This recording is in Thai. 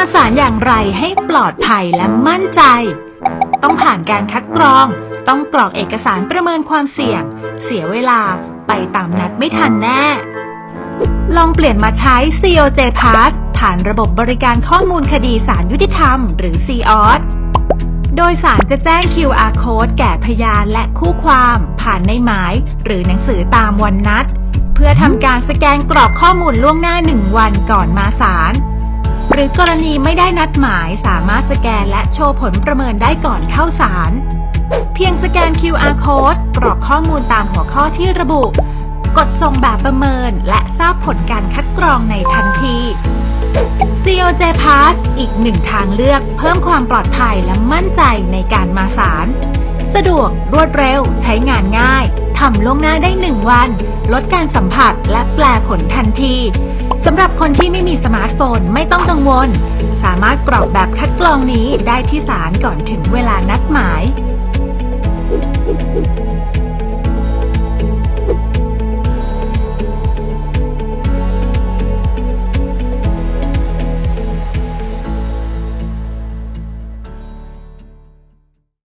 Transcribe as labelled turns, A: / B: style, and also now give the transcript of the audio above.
A: มาศาลอย่างไรให้ปลอดภัยและมั่นใจ ต้องผ่านการคัดกรอง ต้องกรอกเอกสารประเมินความเสี่ยง เสียเวลาไปตามนัดไม่ทันแน่ ลองเปลี่ยนมาใช้ COJ Pass ผ่านระบบบริการข้อมูลคดีสารยุติธรรม หรือ COS โดยสารจะแจ้ง QR code แก่พยานและคู่ความ ผ่านในหมาย หรือหนังสือตามวันนัด เพื่อทำการสแกนกรอกข้อมูลล่วงหน้า 1 วันก่อนมาศาล รือกรณีไม่ได้นัดหมายสามารถสแกนและโชว์ผลประเมินได้ก่อนเข้าศาลเพียงสแกน QR code กรอกข้อมูลตามหัวข้อที่ระบุ กดส่งแบบประเมินและทราบผลการคัดกรองในทันที COJ Pass อีกหนึ่งทางเลือกเพิ่มความปลอดภัยและมั่นใจในการมาศาลสะดวกรวดเร็ว ใช้งานง่ายทำล่วงหน้าได้หนึ่งวัน ลดการสัมผัสและแปลผลทันที สำหรับคนที่ไม่มีสมาร์ทโฟนไม่ต้องกังวล สามารถกรอกแบบคัดกรองนี้ได้ที่ศาลก่อนถึงเวลานัดหมาย